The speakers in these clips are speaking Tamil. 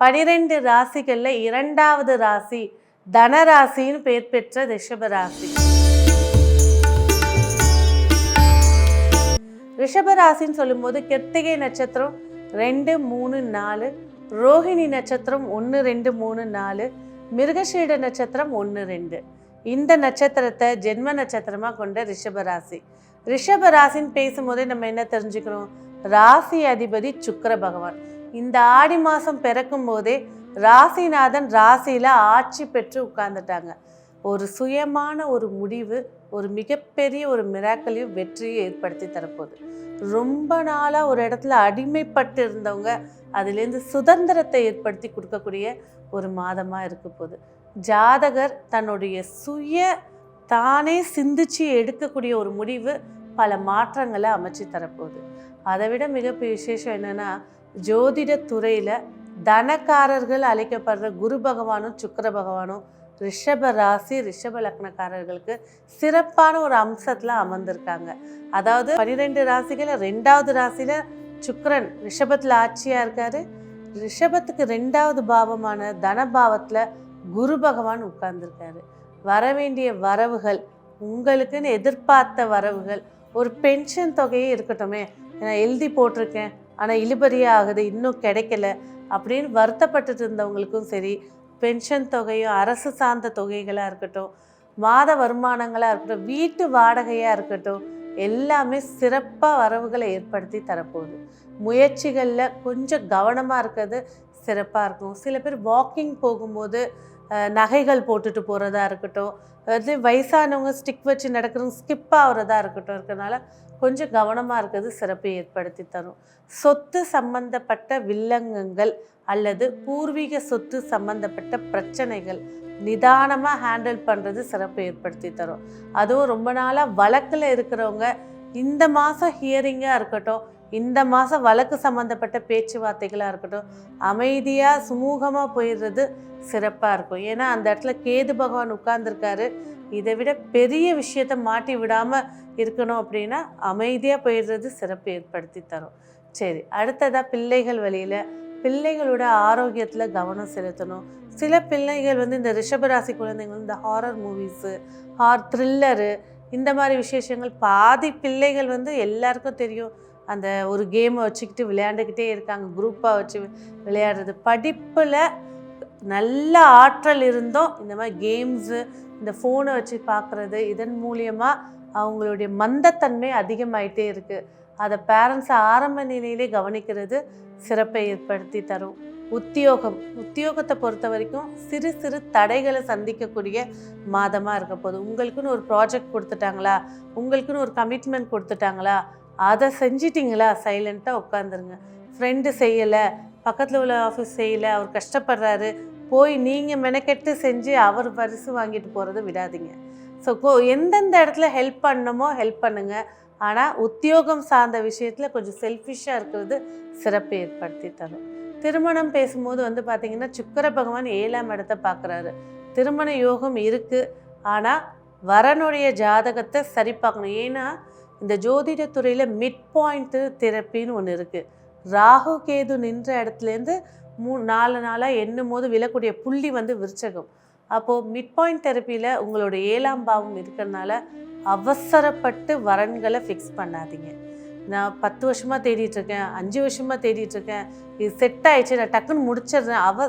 பனிரெண்டு ராசிகளில் இரண்டாவது ராசி தனராசின்னு பேர் பெற்ற ரிஷப ராசி. சொல்லும்போது கிருத்திகை நட்சத்திரம் ரெண்டு மூணு நாலு ரோஹிணி நட்சத்திரம் ஒன்று ரெண்டு மூணு நாலு மிருகஷீட நட்சத்திரம் ஒன்று ரெண்டு. இந்த நட்சத்திரத்தை ஜென்ம நட்சத்திரமாக கொண்ட ரிஷபராசி ரிஷபராசின்னு பேசும்போதே நம்ம என்ன தெரிஞ்சுக்கிறோம்? ராசி அதிபதி சுக்கர பகவான். இந்த ஆடி மாதம் பிறக்கும் போதே ராசிநாதன் ராசியில் ஆட்சி பெற்று உட்கார்ந்துட்டாங்க. ஒரு சுயமான ஒரு முடிவு ஒரு மிகப்பெரிய ஒரு மிராக்களையும் வெற்றியை ஏற்படுத்தி தரப்போகுது. ரொம்ப நாளாக ஒரு இடத்துல அடிமைப்பட்டு இருந்தவங்க அதுலேருந்து சுதந்திரத்தை ஏற்படுத்தி கொடுக்கக்கூடிய ஒரு மாதமாக இருக்க போகுது. ஜாதகர் தன்னுடைய சுய தானே சிந்திச்சு எடுக்கக்கூடிய ஒரு முடிவு பல மாற்றங்களை அமைச்சு தரப்போகுது. அதை விட மிகப்பெரிய விசேஷம் என்னென்னா ஜோதிட துறையில் தனக்காரர்கள் அழைக்கப்படுற குரு பகவானும் சுக்கர பகவானும் ரிஷப ராசி ரிஷப லக்னக்காரர்களுக்கு சிறப்பான ஒரு அம்சத்தில் அமர்ந்திருக்காங்க. அதாவது பன்னிரெண்டு ராசிகள் ரெண்டாவது ராசியில் சுக்கரன் ரிஷபத்தில் ஆட்சியாக இருக்கார். ரிஷபத்துக்கு ரெண்டாவது பாவமான தனபாவத்தில் குரு பகவான் உட்கார்ந்துருக்காரு. வர வேண்டிய வரவுகள் உங்களுக்குன்னு எதிர்பார்த்த வரவுகள் ஒரு பென்ஷன் தொகையே இருக்கட்டுமே. நான் எழுதி போட்டிருக்கேன். ஆனால் இழுபறியே ஆகுது. இன்னும் கிடைக்கல. அப்படின்னு வருத்தப்பட்டுட்டு இருந்தவங்களுக்கும் சரி பென்ஷன் தொகையும் அரசு சார்ந்த தொகைகளாக இருக்கட்டும் மாத வருமானங்களாக இருக்கட்டும் வீட்டு வாடகையாக இருக்கட்டும் எல்லாமே சிறப்பாக வரவுகளை ஏற்படுத்தி தரப்போகுது. முயற்சிகளில் கொஞ்சம் கவனமாக இருக்கிறது சிறப்பாக இருக்கும். சில பேர் வாக்கிங் போகும்போது நகைகள் போட்டுட்டு போகிறதா இருக்கட்டும். அது வயசானவங்க ஸ்டிக் வச்சு நடக்கிறவங்க ஸ்கிப் ஆகுறதா இருக்கட்டும். இருக்கிறனால கொஞ்சம் கவனமாக இருக்கிறது சிறப்பை ஏற்படுத்தி தரும். சொத்து சம்பந்தப்பட்ட வில்லங்கங்கள் அல்லது பூர்வீக சொத்து சம்பந்தப்பட்ட பிரச்சனைகள் நிதானமாக ஹேண்டில் பண்ணுறது சிறப்பை ஏற்படுத்தி தரும். அதுவும் ரொம்ப நாளாக வழக்கில் இருக்கிறவங்க இந்த மாதம் ஹியரிங்காக இருக்கட்டும் இந்த மாதம் வழக்கு சம்மந்தப்பட்ட பேச்சுவார்த்தைகளாக இருக்கட்டும் அமைதியாக சுமூகமாக போயிடுறது சிறப்பாக இருக்கும். ஏன்னா அந்த இடத்துல கேது பகவான் உட்கார்ந்துருக்காரு. இதை விட பெரிய விஷயத்த மாட்டி விடாமல் இருக்கணும் அப்படின்னா அமைதியாக போயிடுறது சிறப்பு ஏற்படுத்தி தரும். சரி அடுத்ததாக பிள்ளைகள் வழியில் பிள்ளைகளோட ஆரோக்கியத்தில் கவனம் செலுத்தணும். சில பிள்ளைகள் வந்து இந்த ரிஷபராசி குழந்தைங்க வந்து இந்த ஹாரர் மூவிஸு ஹார் த்ரில்லரு இந்த மாதிரி விசேஷங்கள் பாதி பிள்ளைகள் வந்து எல்லாருக்கும் தெரியும். அந்த ஒரு கேமை வச்சுக்கிட்டு விளையாண்டுக்கிட்டே இருக்காங்க. குரூப்பாக வச்சு விளையாடுறது. படிப்பில் நல்ல ஆற்றல் இருந்தும் இந்த மாதிரி கேம்ஸு இந்த ஃபோனை வச்சு பார்க்குறது இதன் மூலியமாக அவங்களுடைய மந்தத்தன்மை அதிகமாயிட்டே இருக்குது அதை பேரண்ட்ஸை ஆரம்ப நிலையிலே கவனிக்கிறது சிறப்பை ஏற்படுத்தி தரும். உத்தியோகம். உத்தியோகத்தை பொறுத்த வரைக்கும் சிறு சிறு தடைகளை சந்திக்கக்கூடிய மாதமாக இருக்க போகுது. உங்களுக்குன்னு ஒரு ப்ராஜெக்ட் கொடுத்துட்டாங்களா? உங்களுக்குன்னு ஒரு கமிட்மெண்ட் கொடுத்துட்டாங்களா? அதை செஞ்சிட்டிங்களா? சைலண்ட்டாக உட்காந்துருங்க ஃப்ரெண்டு செய்யலை பக்கத்தில் உள்ள ஆஃபீஸ் செய்யலை அவர் கஷ்டப்படுறாரு போய் நீங்கள் மெனக்கெட்டு செஞ்சு அவர் பரிசு வாங்கிட்டு போகிறத விடாதீங்க. ஸோ கோ எந்தெந்த இடத்துல ஹெல்ப் பண்ணணுமோ ஹெல்ப் பண்ணுங்கள் ஆனால் உத்தியோகம் சார்ந்த விஷயத்தில் கொஞ்சம் செல்ஃபிஷாக இருக்கிறது சிறப்பு ஏற்படுத்தி தரும். திருமணம் பேசும்போது வந்து பார்த்திங்கன்னா சுக்கர பகவான் ஏழாம் இடத்த பார்க்குறாரு திருமண யோகம் இருக்குது ஆனால் வரனுடைய ஜாதகத்தை சரி பார்க்கணும். ஏன்னா இந்த ஜோதிடத்துறையில் மிட் பாயிண்ட்டு தெரப்பின்னு ஒன்று இருக்குது ராகு கேது நின்ற இடத்துலேருந்து மூ நாலு நாளாக எண்ணும் போது விழக்கூடிய புள்ளி வந்து விருச்சகம். அப்போது மிட் பாயிண்ட் தெரப்பியில் உங்களோட ஏழாம் பாவம் இருக்கிறனால அவசரப்பட்டு வரன்களை ஃபிக்ஸ் பண்ணாதீங்க. நான் பத்து வருஷமாக தேடிட்டுருக்கேன் அஞ்சு வருஷமாக தேடிட்டுருக்கேன் இது செட் ஆயிடுச்சு நான் டக்குன்னு முடிச்சிடுறேன். அவ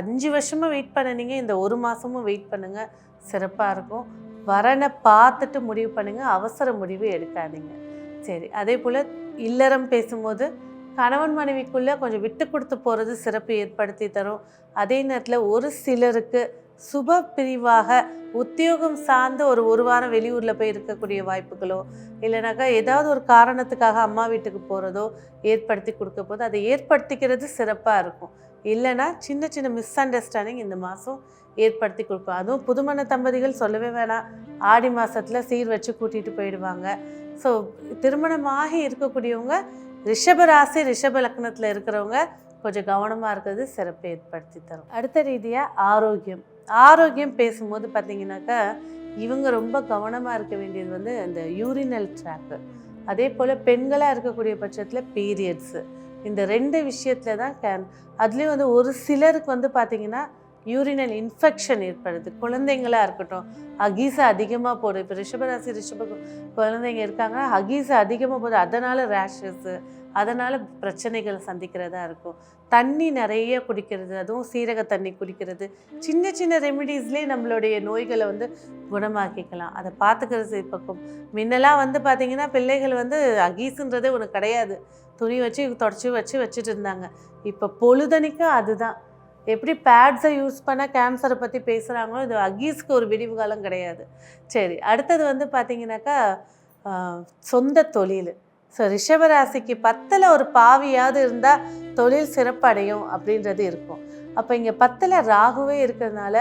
அஞ்சு வருஷமாக வெயிட் பண்ணனீங்க இந்த ஒரு மாதமும் வெயிட் பண்ணுங்கள் சிறப்பாக இருக்கும். வரனை பார்த்துட்டு முடிவு பண்ணுங்கள் அவசர முடிவு எடுக்காதீங்க. சரி அதே போல் இல்லறம் பேசும்போது கணவன் மனைவிக்குள்ளே கொஞ்சம் விட்டு கொடுத்து போகிறது சிறப்பு ஏற்படுத்தி தரும். அதே நேரத்தில் ஒரு சிலருக்கு சுப பிரிவாக உத்தியோகம் சார்ந்த ஒரு ஒரு வாரம் வெளியூரில் போய் இருக்கக்கூடிய வாய்ப்புகளோ இல்லைனாக்கா ஏதாவது ஒரு காரணத்துக்காக அம்மா வீட்டுக்கு போகிறதோ ஏற்படுத்தி கொடுக்க போது அதை ஏற்படுத்திக்கிறது சிறப்பாக இருக்கும். இல்லைன்னா சின்ன சின்ன மிஸ் அண்டர்ஸ்டாண்டிங் இந்த மாதம் ஏற்படுத்தி கொடுப்போம் அதுவும் புதுமண தம்பதிகள் சொல்லவே வேணாம். ஆடி மாதத்தில் சீர் வச்சு கூட்டிகிட்டு போயிடுவாங்க. ஸோ திருமணமாகி இருக்கக்கூடியவங்க ரிஷபராசி ரிஷப லக்னத்தில் இருக்கிறவங்க கொஞ்சம் கவனமாக இருக்கிறது சிறப்பை ஏற்படுத்தி தரும். அடுத்த ரீதியாக ஆரோக்கியம். ஆரோக்கியம் பேசும்போது பார்த்தீங்கன்னாக்கா இவங்க ரொம்ப கவனமாக இருக்க வேண்டியது வந்து அந்த யூரினல் ட்ராக்கு அதே போல் பெண்களாக இருக்கக்கூடிய பட்சத்தில் பீரியட்ஸு இந்த ரெண்டு விஷயத்தில் தான் கேன் அதுலேயும் வந்து ஒரு சிலருக்கு வந்து பார்த்திங்கன்னா யூரினல் இன்ஃபெக்ஷன் ஏற்படுது. குழந்தைங்களா இருக்கட்டும் அகீசா அதிகமாக போடுது இப்போ ரிஷபராசி ரிஷப குழந்தைங்க இருக்காங்கன்னா அகீசா அதிகமாக போகுது அதனால் ரேஷஸ்ஸு அதனால் பிரச்சனைகள் சந்திக்கிறதா இருக்கும். தண்ணி நிறைய குடிக்கிறது அதுவும் சீரக தண்ணி குடிக்கிறது. சின்ன சின்ன ரெமிடிஸ்லேயே நம்மளுடைய நோய்களை வந்து குணமாக்கிக்கலாம். அதை பார்த்துக்கிறது பக்கம் முன்னெல்லாம் வந்து பார்த்திங்கன்னா பிள்ளைகள் வந்து அகீஸுன்றதே ஒன்று கிடையாது. துணி வச்சு தொடச்சி வச்சு வச்சுட்டு இருந்தாங்க. இப்போ பொழுதனைக்கும் அதுதான். எப்படி பேட்ஸை யூஸ் பண்ண கேன்சரை பற்றி பேசுகிறாங்களோ இது அகீஸ்க்கு ஒரு விடிவு காலம் கிடையாது. சரி அடுத்தது வந்து பார்த்தீங்கன்னாக்கா சொந்த தொழில். ஸோ ரிஷபராசிக்கு பத்தில் ஒரு பாவியாவது இருந்தால் தொழில் சிறப்படையும் அப்படின்றது இருக்கும். அப்போ இங்கே பத்தில் ராகுவே இருக்கிறதுனால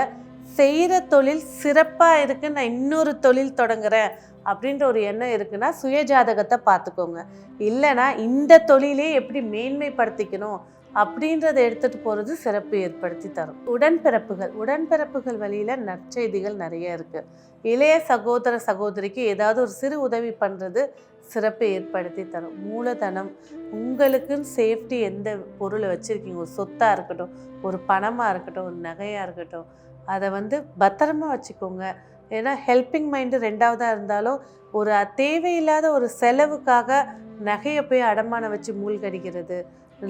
செய்கிற தொழில் சிறப்பாக இருக்கு நான் இன்னொரு தொழில் தொடங்குறேன் அப்படின்ற ஒரு எண்ணம் இருக்குன்னா சுயஜாதகத்தை பார்த்துக்கோங்க. இல்லைன்னா இந்த தொழிலே எப்படி மேன்மைப்படுத்திக்கணும் அப்படின்றத எடுத்துகிட்டு போகிறது சிறப்பு ஏற்படுத்தி தரும். உடன்பிறப்புகள் உடன்பிறப்புகள் வழியில் நற்செய்திகள் நிறைய இருக்குது இளைய சகோதர சகோதரிக்கு ஏதாவது ஒரு சிறு உதவி பண்ணுறது சிறப்பு ஏற்படுத்தி தரும். மூலதனம் உங்களுக்குன்னு சேஃப்டி எந்த பொருளை வச்சுருக்கீங்க? ஒரு சொத்தாக இருக்கட்டும் ஒரு பணமாக இருக்கட்டும் ஒரு நகையாக இருக்கட்டும் அதை வந்து பத்திரமா வச்சுக்கோங்க. ஏன்னா ஹெல்பிங் மைண்டு ரெண்டாவதாக இருந்தாலும் ஒரு தேவையில்லாத ஒரு செலவுக்காக நகையை போய் அடமானம் வச்சு மூழ்கடிக்கிறது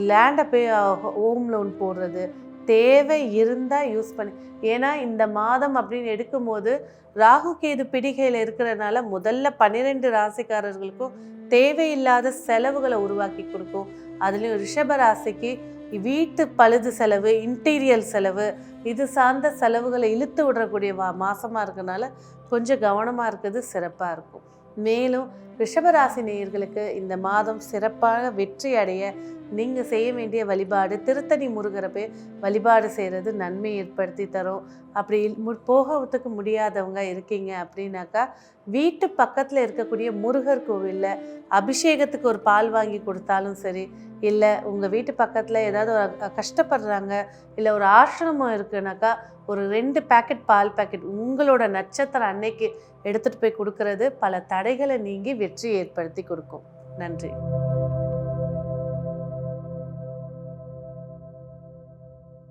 லேண்டை போய் ஹோம் லோன் போடுறது தேவை இருந்தால் யூஸ் பண்ணி ஏன்னா இந்த மாதம் அப்படின்னு எடுக்கும்போது ராகு கேது பிடிகையில் இருக்கிறனால முதல்ல பன்னிரெண்டு ராசிக்காரர்களுக்கும் தேவையில்லாத செலவுகளை உருவாக்கி கொடுக்கும். அதுலேயும் ரிஷப ராசிக்கு வீட்டு பழுது செலவு இன்டீரியல் செலவு இது சார்ந்த செலவுகளை இழுத்து விடக்கூடிய மாதமாக மாசமாக கொஞ்சம் கவனமாக இருக்கிறது சிறப்பாக இருக்கும். மேலும் ரிஷபராசி நேயர்களுக்கு இந்த மாதம் சிறப்பாக வெற்றி அடைய நீங்கள் செய்ய வேண்டிய வழிபாடு திருத்தணி முருகரை போய் வழிபாடு செய்கிறது நன்மை ஏற்படுத்தி தரும். அப்படி மு- போகிறதுக்கு முடியாதவங்க இருக்கீங்க அப்படின்னாக்கா வீட்டு பக்கத்தில் இருக்கக்கூடிய முருகர் கோவிலில் அபிஷேகத்துக்கு ஒரு பால் வாங்கி கொடுத்தாலும் சரி இல்லை உங்கள் வீட்டு பக்கத்தில் ஏதாவது ஒரு கஷ்டப்படுறாங்க இல்லை ஒரு ஆசிரமம் இருக்குனாக்கா ஒரு ரெண்டு பேக்கெட் பால் பேக்கெட் உங்களோட நட்சத்திரம் அன்னைக்கு எடுத்துகிட்டு போய் கொடுக்கறது பல தடைகளை நீங்கி வெற்றி ஏற்படுத்தி கொடுக்கும். நன்றி.